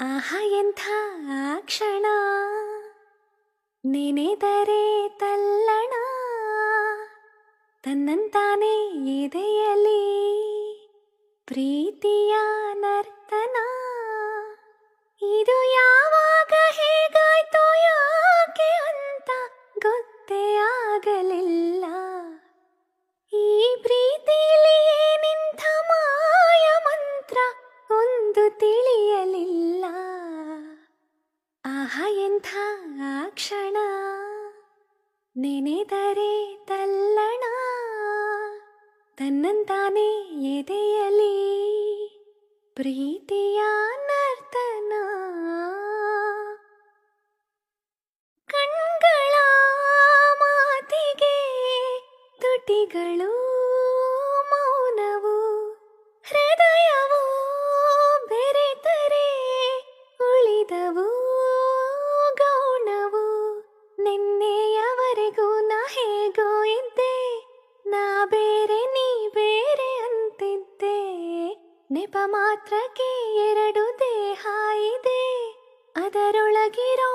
ಆಹಾ ಎಂಥ ಕ್ಷಣ ನೆನೆದರೆ ತಲ್ಲಣ. ತನ್ನಂತಾನೆ ಎದೆಯಲಿ. ಪ್ರೀತಿಯ ನರ್ತನ. ಇದು ಯಾವಾಗ ಒಂದು ತಿಳಿಯಲಿಲ್ಲ. ಆಹ ಎಂಥ ಕ್ಷಣ. ನೆನೆದರೆ ತಲ್ಲಣ. ತನ್ನಂತಾನೆ ಎದೆಯಲಿ. ಪ್ರೀತಿಯ ನರ್ತನ. ಕಣ್ಗಳ ಮಾತಿಗೆ ತುಟಿಗಳು ಉಳಿದವು ಗೌಣವು, ನಿನ್ನೆಯವರೆಗೂ ನಾ ಹೇಗೋ ಇದ್ದೆ, ನಾ ಬೇರೆ ನೀ ಬೇರೆ ಅಂತಿದ್ದೆ, ನೆಪ ಮಾತ್ರಕ್ಕೆ ಎರಡು ದೇಹ ಇದೆ, ಅದರೊಳಗಿರೋ